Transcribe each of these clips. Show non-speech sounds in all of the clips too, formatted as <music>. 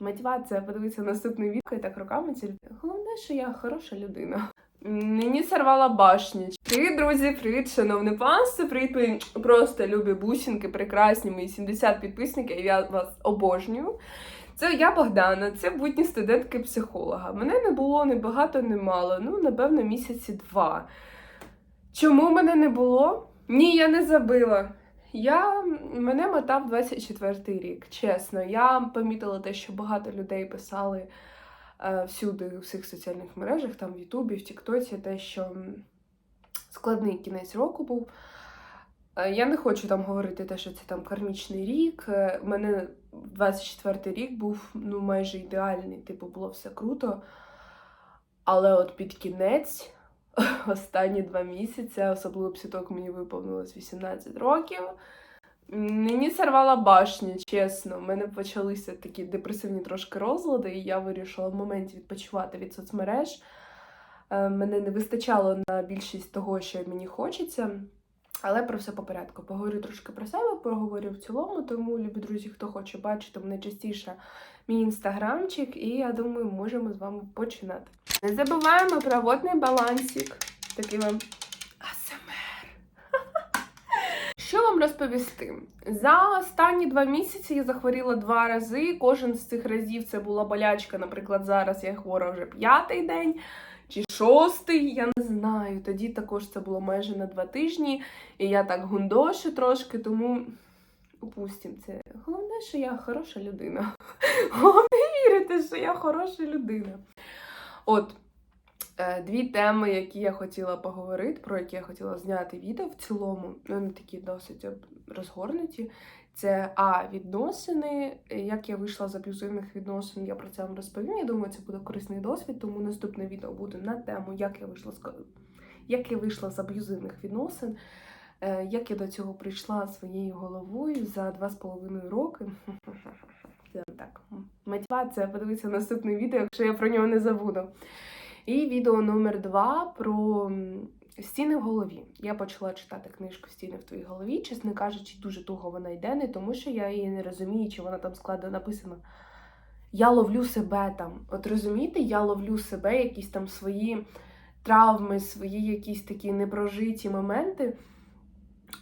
мотивація подивитися наступне відео і так руками тільки. Головне, що я хороша людина. Мені сорвала башню. Привіт, друзі, привіт, шановне панство, привіт, мої просто любі бусинки, прекрасні мої 70 підписників, я вас обожнюю. Це я Богдана, це будні студентки психолога. Мене не було ні багато, ні мало. Ну, напевно, місяці два. Чому мене не було? Ні, я не забила. Я мене мотав 24-й рік. Чесно, я помітила те, що багато людей писали е, всюди у всіх соціальних мережах, там в Ютубі, в Тіктоці, те, що складний кінець року був. Е, Я не хочу там говорити те, що це там кармічний рік. Е, мене 24-й рік був ну, майже ідеальний, типу, було все круто. Але от під кінець, <laughs> останні два місяці, особливо після того, як мені виповнилось 18 років, мені сорвала башня, чесно. У мене почалися такі депресивні трошки розлади, і я вирішила в моменті відпочивати від соцмереж. Е, Мене не вистачало на більшість того, що мені хочеться. Але про все по порядку. Поговорю трошки про себе, поговорю в цілому, тому, любі друзі, хто хоче бачити мене частіше, мій інстаграмчик, і я думаю, можемо з вами починати. Не забуваємо про водний балансик. Такий вам АСМР. <laughs> Що вам розповісти? За останні два місяці я захворіла два рази. Кожен з цих разів це була болячка. Наприклад, зараз я хвора вже п'ятий день чи шостий, я не знаю. Тоді також це було майже на два тижні, і я так гундошу трошки, тому упустім це. Головне, що я хороша людина. <laughs> Головне вірити, що я хороша людина. От. е, Дві теми, які я хотіла поговорити, про які я хотіла зняти відео в цілому, вони такі досить розгорнуті. Це А, відносини. Е, Як я вийшла з аб'юзивних відносин, я про це вам розповім. Я думаю, це буде корисний досвід, тому наступне відео буде на тему, як я вийшла з як я вийшла з аб'юзивних відносин, е, як я до цього прийшла своєю головою за два з половиною роки. <laughs> Це так. Мотивація подивитися наступне відео, якщо я про нього не забуду. І відео номер два про стіни в голові. Я почала читати книжку Стіни в твоїй голові. Чесно кажучи, дуже туго вона йде, не тому що я її не розумію, чи вона там складно написана. Я ловлю себе там. От розумієте, я ловлю себе, якісь там свої травми, свої якісь такі непрожиті моменти.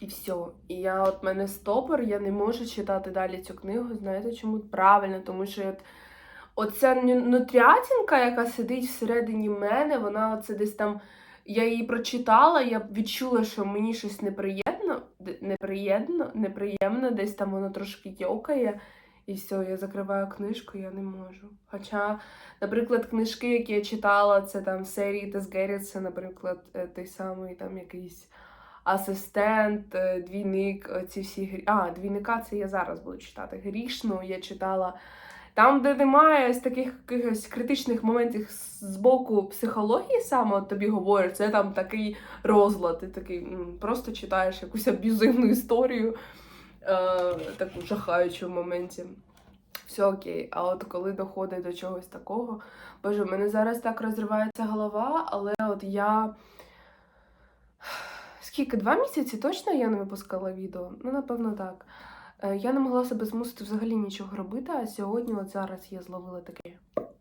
І все. І я от мене стопор, я не можу читати далі цю книгу. Знаєте чому? Правильно, тому що от, оця нутрятінка, яка сидить всередині мене, вона оце десь там. Я її прочитала, я відчула, що мені щось неприємно, неприємно, неприємно, десь там воно трошки йокає. І все, я закриваю книжку, я не можу. Хоча, наприклад, книжки, які я читала, це там серії Тес Геррітса, наприклад, е, той самий там якийсь асистент, е, двійник, ці всі грі... А, двійника це я зараз буду читати. Грішну я читала. Там, де немає ось таких якихось критичних моментів з- боку психології, саме тобі говорять, це там такий розлад, ти такий просто читаєш якусь аб'юзивну історію, е, таку жахаючу в моменті. Все окей. А от коли доходить до чогось такого, боже, в мене зараз так розривається голова, але от я. Скільки? Два місяці точно я не випускала відео? Ну, напевно, так. Е, Я не могла себе змусити взагалі нічого робити, а сьогодні, от зараз я зловила таке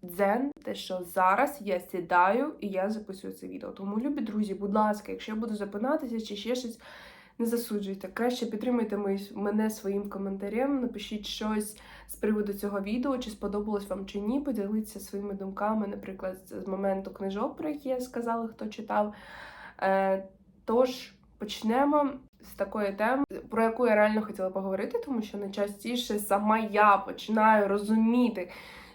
дзен, те, що зараз я сідаю і я записую це відео. Тому, любі друзі, будь ласка, якщо я буду запинатися чи ще щось, не засуджуйте. Краще підтримайте мене своїм коментарем, напишіть щось з приводу цього відео, чи сподобалось вам чи ні. Поділіться своїми думками, наприклад, з моменту книжок, про які я сказала, хто читав. Е, Тож почнемо з такої теми, про яку я реально хотіла поговорити, тому що найчастіше сама я починаю розуміти,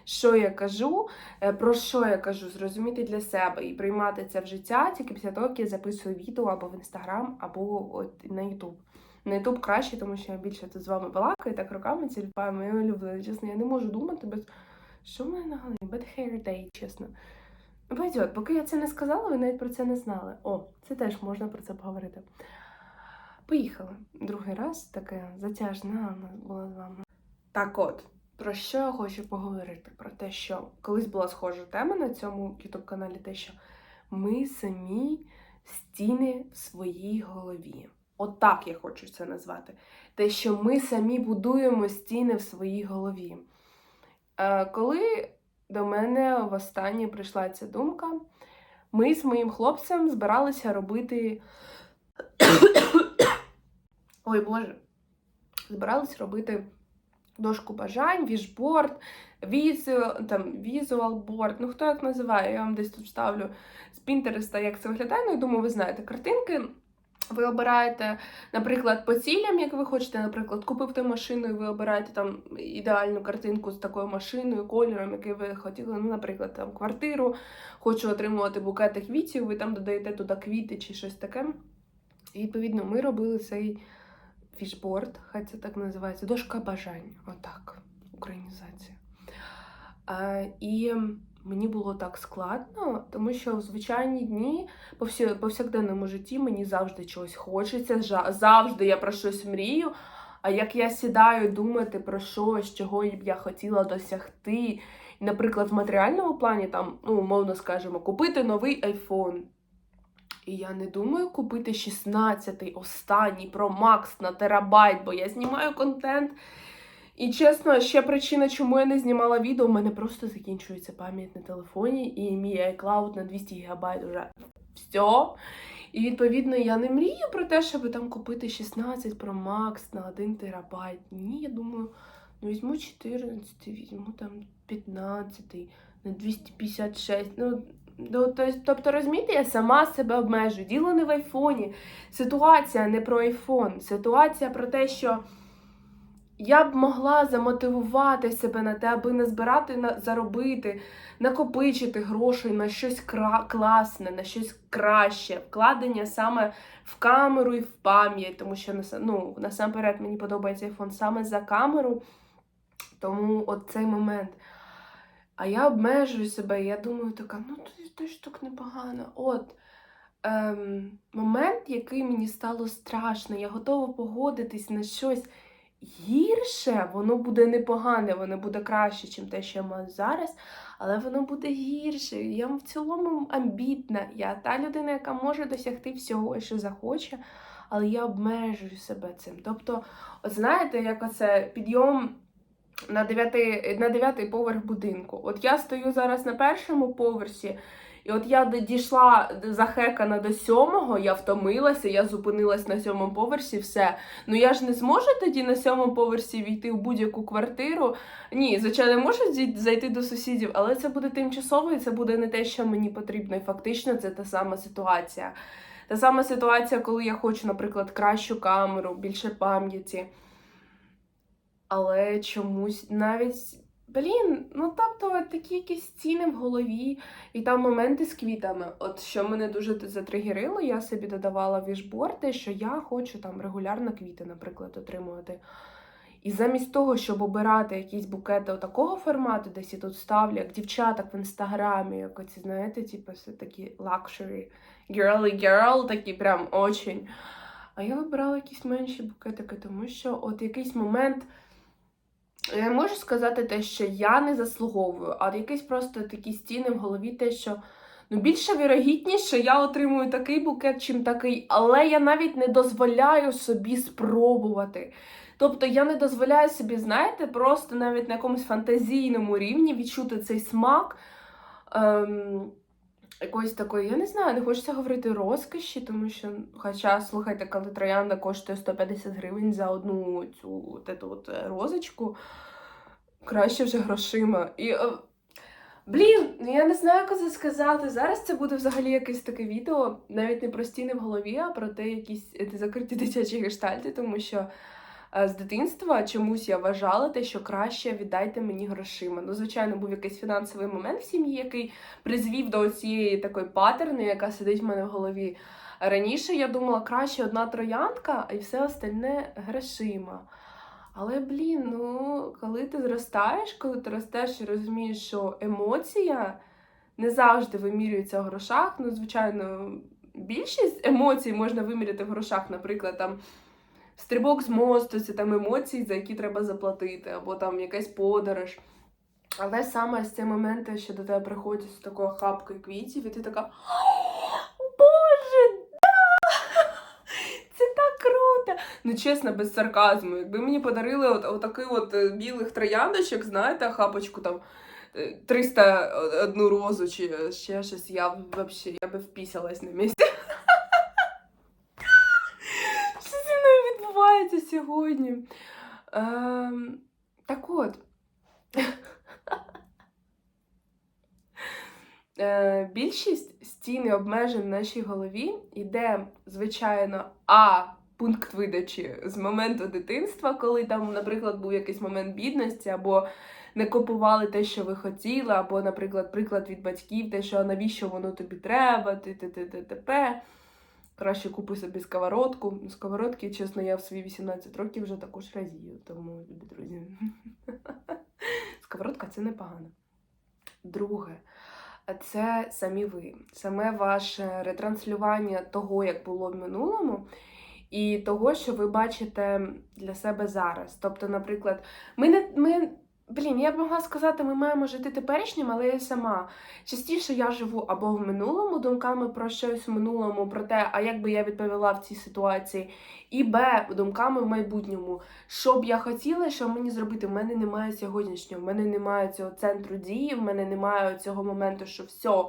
що я кажу, е, про що я кажу, зрозуміти для себе і приймати це в життя тільки після того, як я записую відео або в інстаграм, або от на Ютуб. На Ютуб краще, тому що я більше тут з вами балакаю, так руками ціліпаю, моє улюблене. Чесно, я не можу думати без. Що в мене на голові? Bad hair day, чесно. Пойдет, поки я це не сказала, ви навіть про це не знали. О, це теж можна про це поговорити. Поїхали. Другий раз таке затяжна у нас була з вами. Так от, про що я хочу поговорити? Про те, що колись була схожа тема на цьому youtube каналі, те, що ми самі стіни в своїй голові. От так я хочу це назвати. Те, що ми самі будуємо стіни в своїй голові. Е, коли до мене востаннє прийшла ця думка, ми з моїм хлопцем збиралися робити. Ой Боже, збиралися робити дошку бажань, вішборд, візу, там, візуалборд, ну хто як називає, я вам десь тут вставлю з Пінтереста, як це виглядає. Ну, я думаю, ви знаєте картинки. Ви обираєте, наприклад, по цілям, як ви хочете, наприклад, купити машину, і ви обираєте там ідеальну картинку з такою машиною, кольором, який ви хотіли. Ну, наприклад, там квартиру, хочу отримувати букети квітів, ви там додаєте туди квіти чи щось таке. І відповідно ми робили цей фішборд, хай це так називається, дошка бажань. Отак, українізація. А, і мені було так складно, тому що в звичайні дні по повсякденному житті мені завжди чогось хочеться, завжди я про щось мрію. А як я сідаю думати про щось, чого б я хотіла досягти, наприклад, в матеріальному плані, там, ну, умовно скажемо, купити новий iPhone. І я не думаю купити 16-й останній Pro Max на терабайт, бо я знімаю контент. І чесно, ще причина, чому я не знімала відео, у мене просто закінчується пам'ять на телефоні, і мій iCloud на 200 ГБ вже все. І відповідно я не мрію про те, щоб там купити 16 Pro Max на 1 терабайт. Ні, я думаю, ну візьму 14, візьму там 15 на 256. Ну, тобто, розумієте, я сама себе обмежую. Діло не в айфоні. Ситуація не про айфон. Ситуація про те, що я б могла замотивувати себе на те, аби назбирати, на, заробити, накопичити грошей на щось кра- класне, на щось краще. Вкладення саме в камеру і в пам'ять, тому що ну, насамперед мені подобається айфон саме за камеру. Тому от цей момент. А я обмежую себе, і я думаю, така, ну то, то штук непогано. От ем, момент, який мені стало страшно, я готова погодитись на щось гірше, воно буде непогане, воно буде краще, ніж те, що я маю зараз, але воно буде гірше. Я в цілому амбітна. Я та людина, яка може досягти всього, що захоче, але я обмежую себе цим. Тобто, от знаєте, як оце підйом на дев'ятий, на дев'ятий поверх будинку. От я стою зараз на першому поверсі, і от я дійшла захекана до сьомого, я втомилася, я зупинилась на сьомому поверсі, все. Ну я ж не зможу тоді на сьомому поверсі війти в будь-яку квартиру. Ні, звичайно, можу зайти до сусідів, але це буде тимчасово, і це буде не те, що мені потрібно. І фактично це та сама ситуація. Та сама ситуація, коли я хочу, наприклад, кращу камеру, більше пам'яті. Але чомусь навіть. Блін, ну тобто такі якісь ціни в голові, і там моменти з квітами. От що мене дуже затригерило, я собі додавала вішборди, що я хочу там регулярно квіти, наприклад, отримувати. І замість того, щоб обирати якісь букети такого формату, десь я тут ставлю, як дівчаток в інстаграмі, як оці, знаєте, типу, все такі luxury, girly girl, такі прям очень. А я вибирала якісь менші букетики, тому що от якийсь момент. Я не можу сказати те, що я не заслуговую, а якісь просто такі стіни в голові, те, що ну більше вірогідніше, я отримую такий букет, чим такий, але я навіть не дозволяю собі спробувати. Тобто я не дозволяю собі, знаєте, просто навіть на якомусь фантазійному рівні відчути цей смак. Ем, якоїсь такої, я не знаю, не хочеться говорити розкоші, тому що, хоча, слухайте, коли троянда коштує 150 гривень за одну цю от от е, розочку, краще вже грошима. І, е, блін, ну я не знаю, як це сказати. Зараз це буде взагалі якесь таке відео, навіть не про стіни в голові, а про те, якісь е, закриті <laughs> дитячі гештальти, тому що з дитинства чомусь я вважала те, що краще віддайте мені грошима. Ну, звичайно, був якийсь фінансовий момент в сім'ї, який призвів до цієї такої патерни, яка сидить в мене в голові. Раніше я думала, краще одна трояндка, і все остальне грошима. Але, блін, ну, коли ти зростаєш, коли ти ростеш і розумієш, що емоція не завжди вимірюється в грошах. Ну, звичайно, більшість емоцій можна виміряти в грошах, наприклад, там. Стрибок з мосту, це там емоції, за які треба заплатити, або там якась подорож. Але саме з ці моменти, що до тебе приходять з такою хапкою квітів, і ти така. Боже, да! <laughs> Це так круто! Ну, чесно, без сарказму. Якби мені подарили от, отакий от е, білих трояндочок, знаєте, хапочку там е, 301 розу чи ще щось, я б вообще, я би впісялась на місці. Що зі мною відбувається сьогодні? Ем, так от. <laughs> Е, більшість стін і обмежень в нашій голові йде, звичайно, а пункт видачі з моменту дитинства, коли там, наприклад, був якийсь момент бідності, або не купували те, що ви хотіли, або, наприклад, приклад від батьків, те, що навіщо воно тобі треба, ти т.п. Краще купи собі сковородку. Ну, Сковородки, чесно, я в свої 18 років вже також радію, тому, любі друзі. <laughs> Сковородка це непогано. Друге, це самі ви, саме ваше ретранслювання того, як було в минулому, і того, що ви бачите для себе зараз. Тобто, наприклад, ми не ми. Блін, я б могла сказати, ми маємо жити теперішнім, але я сама. Частіше я живу або в минулому думками про щось в минулому, про те, а як би я відповіла в цій ситуації, і Б, думками в майбутньому. Що б я хотіла, що мені зробити? В мене немає сьогоднішнього, в мене немає цього центру дії, в мене немає цього моменту, що все.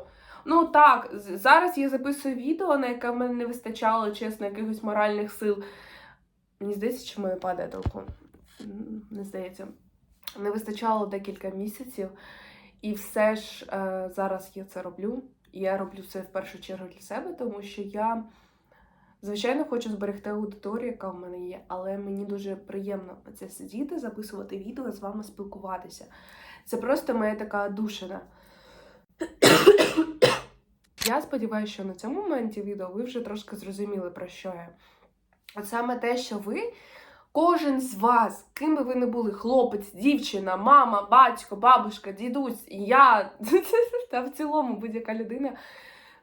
Ну так, зараз я записую відео, на яке в мене не вистачало, чесно, якихось моральних сил. Мені здається, в мене падає толком. Не здається. Не вистачало декілька місяців, і все ж е, зараз я це роблю. І я роблю це в першу чергу для себе, тому що я, звичайно, хочу зберегти аудиторію, яка в мене є, але мені дуже приємно це сидіти, записувати відео, з вами спілкуватися. Це просто моя така душина. Я сподіваюся, що на цьому моменті відео ви вже трошки зрозуміли, про що я. От саме те, що ви, кожен з вас, ким би ви не були, хлопець, дівчина, мама, батько, бабушка, дідусь, я <laughs> та в цілому будь-яка людина.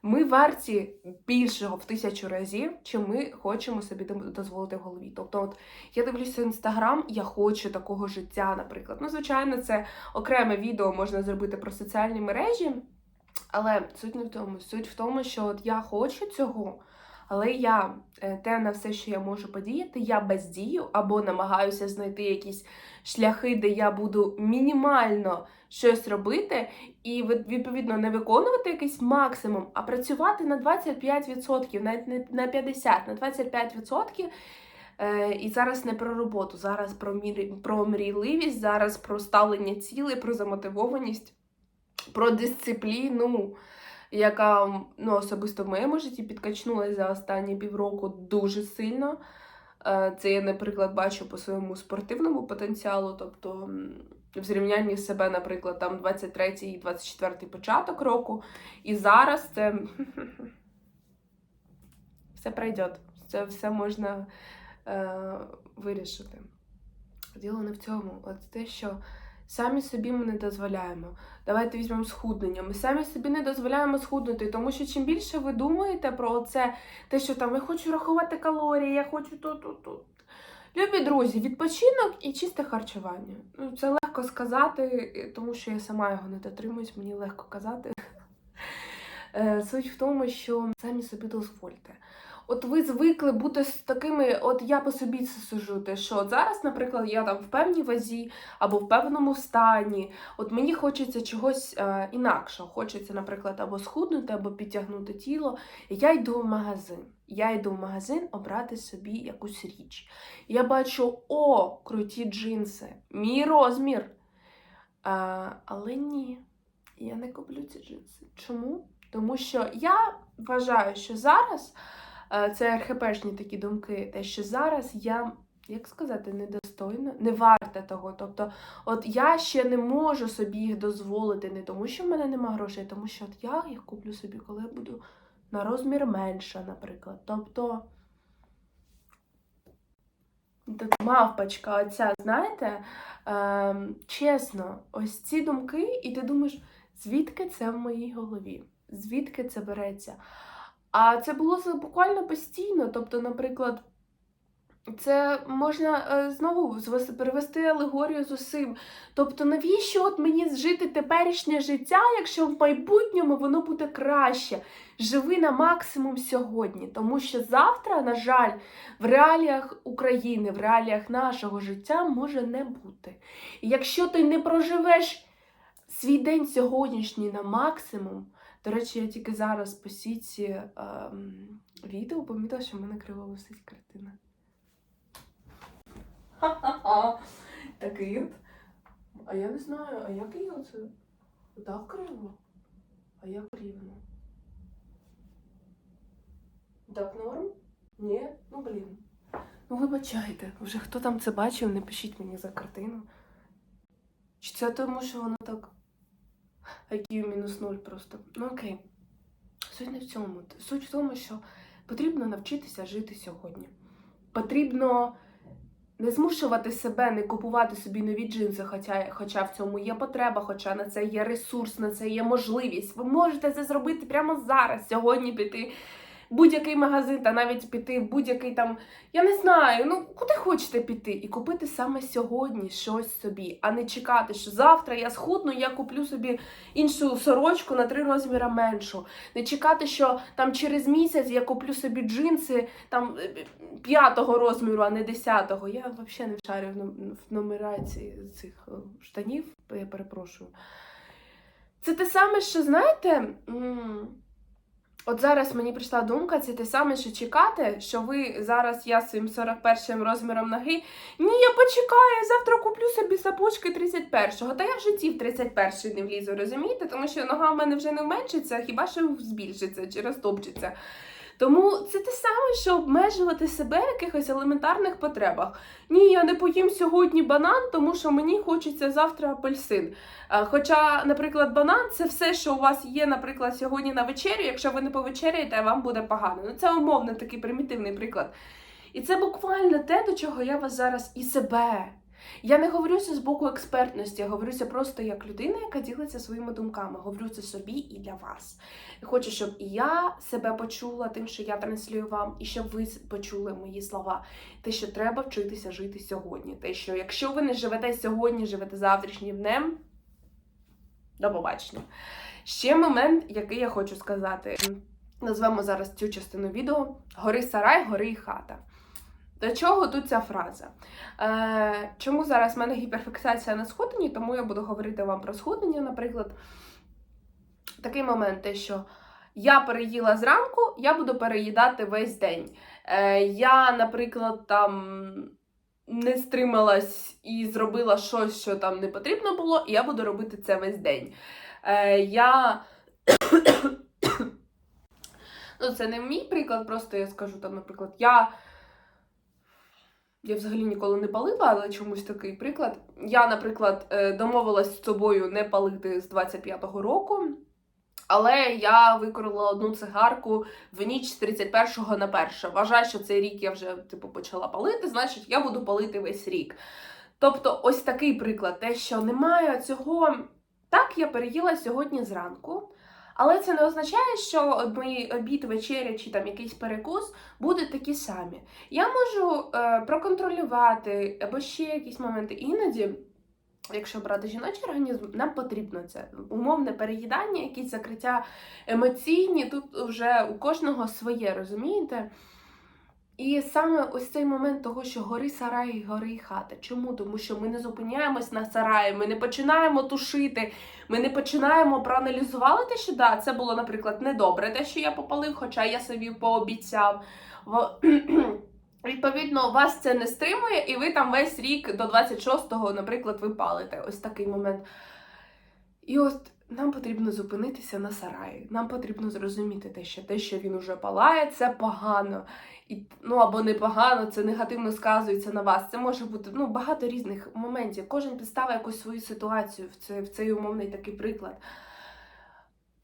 Ми варті більшого в тисячу разів, чим ми хочемо собі дозволити в голові. Тобто, от я дивлюся інстаграм, я хочу такого життя, наприклад. Ну, звичайно, це окреме відео можна зробити про соціальні мережі. Але суть не в тому. Суть в тому, що от я хочу цього, але я е, те на все, що я можу подіяти, я бездію або намагаюся знайти якісь шляхи, де я буду мінімально щось робити, і відповідно не виконувати якийсь максимум, а працювати на 25%, навіть не на 50%, на 25%. Е, І зараз не про роботу, зараз про мірі, про мрійливість, зараз про ставлення цілей, про замотивованість про дисципліну, яка ну, особисто в моєму житті підкачнулася за останні півроку дуже сильно. Е, Це я, наприклад, бачу по своєму спортивному потенціалу, тобто в зрівнянні себе, наприклад, там 23-й і 24-й початок року. І зараз це <laughs> все пройде, це все можна е, вирішити. Діло не в цьому, от те, що самі собі ми не дозволяємо. Давайте візьмемо схуднення. Ми самі собі не дозволяємо схуднути, тому що чим більше ви думаєте про це, те, що там я хочу рахувати калорії, я хочу то, то, то. Любі друзі, відпочинок і чисте харчування. Ну, це легко сказати, тому що я сама його не дотримуюсь, мені легко казати. Е, Суть в тому, що самі собі дозвольте. От ви звикли бути з такими, от я по собі це сужу, те, що от зараз, наприклад, я там в певній вазі або в певному стані. От мені хочеться чогось е, інакшого. Хочеться, наприклад, або схуднути, або підтягнути тіло. Я йду в магазин. Я йду в магазин обрати собі якусь річ. Я бачу, о, круті джинси, мій розмір. Е, але ні, я не куплю ці джинси. Чому? Тому що я вважаю, що зараз. Е, Це РХПшні такі думки, те, що зараз я, як сказати, недостойна, не варта того. Тобто, от я ще не можу собі їх дозволити, не тому, що в мене нема грошей, а тому що от я їх куплю собі, коли я буду на розмір менша, наприклад. Тобто, так, мавпочка, оця, знаєте, ем, чесно, ось ці думки, і ти думаєш, звідки це в моїй голові? Звідки це береться? А це було буквально постійно. Тобто, наприклад, Це можна е, знову перевести алегорію з усім. Тобто, навіщо от мені жити теперішнє життя, якщо в майбутньому воно буде краще? Живи на максимум сьогодні, тому що завтра, на жаль, в реаліях України, в реаліях нашого життя може не бути. І якщо ти не проживеш свій день сьогоднішній на максимум, до речі, я тільки зараз по сіті ем, відео помітила, що в мене криво висить картина. Ха-ха-ха. Такий от. А я не знаю, а як її оце? Так криво? А як рівно? Так норм? Ні? Ну блін. Ну вибачайте, вже хто там це бачив, не пишіть мені за картину. Чи це тому, що воно так. IQ мінус нуль просто. Ну окей. Суть не в цьому. Суть в тому, що потрібно навчитися жити сьогодні. Потрібно не змушувати себе, не купувати собі нові джинси, хоча, хоча в цьому є потреба, хоча на це є ресурс, на це є можливість. Ви можете це зробити прямо зараз, сьогодні піти будь-який магазин, та навіть піти в будь-який там, я не знаю, ну куди хочете піти, і купити саме сьогодні щось собі, а не чекати, що завтра я схудну, я куплю собі іншу сорочку на три розміри меншу. Не чекати, що там через місяць я куплю собі джинси там е, п'ятого розміру, а не десятого. Я взагалі не шарю в нумерації цих е, штанів, я перепрошую. Це те саме, що знаєте. От зараз мені прийшла думка, це те саме, що чекати, що ви зараз я своїм 41 розміром ноги. Ні, я почекаю, завтра куплю собі сапожки 31-го. Та я в житті в 31-й не влізу, розумієте? Тому що нога в мене вже не вменшиться, хіба що збільшиться чи розтопчеться. Тому це те саме, що обмежувати себе в якихось елементарних потребах. Ні, я не поїм сьогодні банан, тому що мені хочеться завтра апельсин. Е, Хоча, наприклад, банан це все, що у вас є, наприклад, сьогодні на вечерю. Якщо ви не повечеряєте, вам буде погано. Ну це умовно такий примітивний приклад. І це буквально те, до чого я вас зараз і себе. Я не говорю це з боку експертності, я говорю це просто як людина, яка ділиться своїми думками. Говорю це собі і для вас. Хочу, щоб і я себе почула тим, що я транслюю вам, і щоб ви почули мої слова. Те, що треба вчитися жити сьогодні. Те, що якщо ви не живете сьогодні, живете завтрашнім днем. До побачення. Ще момент, який я хочу сказати. Назвемо зараз цю частину відео Гори сарай, гори і хата. До чого тут ця фраза? Е, чому зараз в мене гіперфіксація на схудненні, тому я буду говорити вам про схуднення, наприклад. Такий момент, те, що я переїла зранку, я буду переїдати весь день. Е, я, наприклад, там не стрималась і зробила щось, що там не потрібно було, і я буду робити це весь день. Е, я. <coughs> ну, це не мій приклад, просто я скажу там, наприклад, я. Я взагалі ніколи не палила, але чомусь такий приклад. Я, наприклад, е, домовилась з собою не палити з 25-го року, але я викорила одну цигарку в ніч з 31-го на 1. Вважаю, що цей рік я вже типу почала палити, значить я буду палити весь рік. Тобто, ось такий приклад, те, що немає цього. Так, я переїла сьогодні зранку, але це не означає, що мої обід, вечеря чи там якийсь перекус будуть такі самі. Я можу е, проконтролювати або ще якісь моменти іноді. Якщо брати жіночий організм, нам потрібно це умовне переїдання, якісь закриття емоційні. Тут вже у кожного своє, розумієте? І саме ось цей момент того, що гори сарай, гори хата. Чому? Тому що ми не зупиняємось на сараї, ми не починаємо тушити, ми не починаємо проаналізувати те, що да, це було, наприклад, недобре, те, що я попалив, хоча я собі пообіцяв. <clears throat> Відповідно, вас це не стримує, і ви там весь рік до 26-го, наприклад, ви палите. Ось такий момент. І от нам потрібно зупинитися на сараї. Нам потрібно зрозуміти те, що те, що він уже палає, це погано. І, ну або непогано, це негативно сказується на вас. Це може бути ну, багато різних моментів. Кожен підставить якусь свою ситуацію в, це, в цей умовний такий приклад.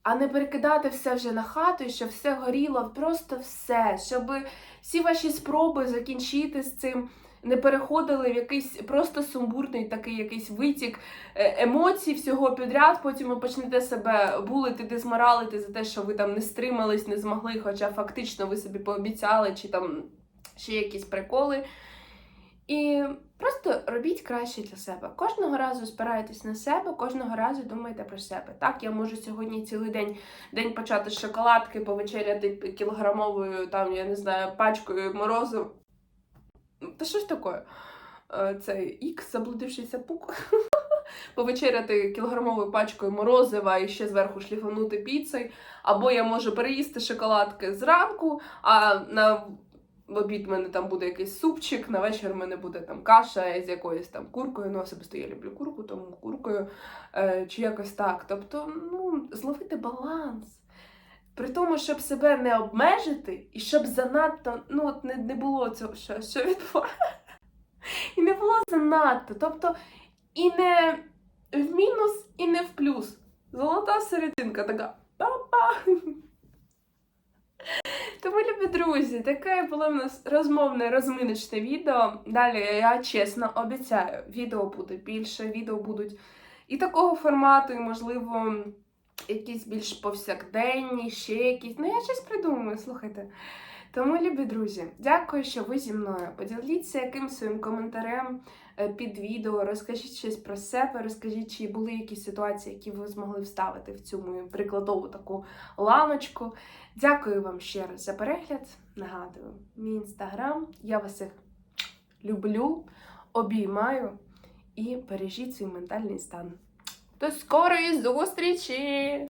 А не перекидати все вже на хату, і щоб все горіло, просто все, щоб всі ваші спроби закінчити з цим не переходили в якийсь просто сумбурний такий якийсь витік е, емоцій всього підряд. Потім ви почнете себе булити, дезморалити за те, що ви там не стримались, не змогли, хоча фактично ви собі пообіцяли, чи там ще якісь приколи. І просто робіть краще для себе. Кожного разу спирайтесь на себе, кожного разу думайте про себе. Так, я можу сьогодні цілий день день почати з шоколадки, повечеряти кілограмовою, там, я не знаю, пачкою морозу. Та що ж таке? Е, Це ікс, заблудившийся пук. <laughs> Повечеряти кілограмовою пачкою морозива і ще зверху шліфанути піцею. Або я можу переїсти шоколадки зранку, а на обід в мене там буде якийсь супчик, на вечір в мене буде там каша з якоюсь там куркою. Ну, особисто я люблю курку, тому куркою е, чи якось так. Тобто, ну, зловити баланс. При тому, щоб себе не обмежити, і щоб занадто ну, от не, не було цього, що, що відбувається. І не було занадто. Тобто, і не в мінус, і не в плюс. Золота серединка така. Па-па. Тому, любі друзі, таке було в нас розмовне розминочне відео. Далі я чесно обіцяю, відео буде більше, відео будуть і такого формату, і, можливо, якісь більш повсякденні, ще якісь. Ну, я щось придумаю, слухайте. Тому, любі друзі, дякую, що ви зі мною. Поділіться якимсь своїм коментарем е, під відео, розкажіть щось про себе, розкажіть, чи були якісь ситуації, які ви змогли вставити в цю мою прикладову таку ланочку. Дякую вам ще раз за перегляд. Нагадую, мій інстаграм. Я вас всіх люблю, обіймаю і бережіть свій ментальний стан. До скорої зустрічі!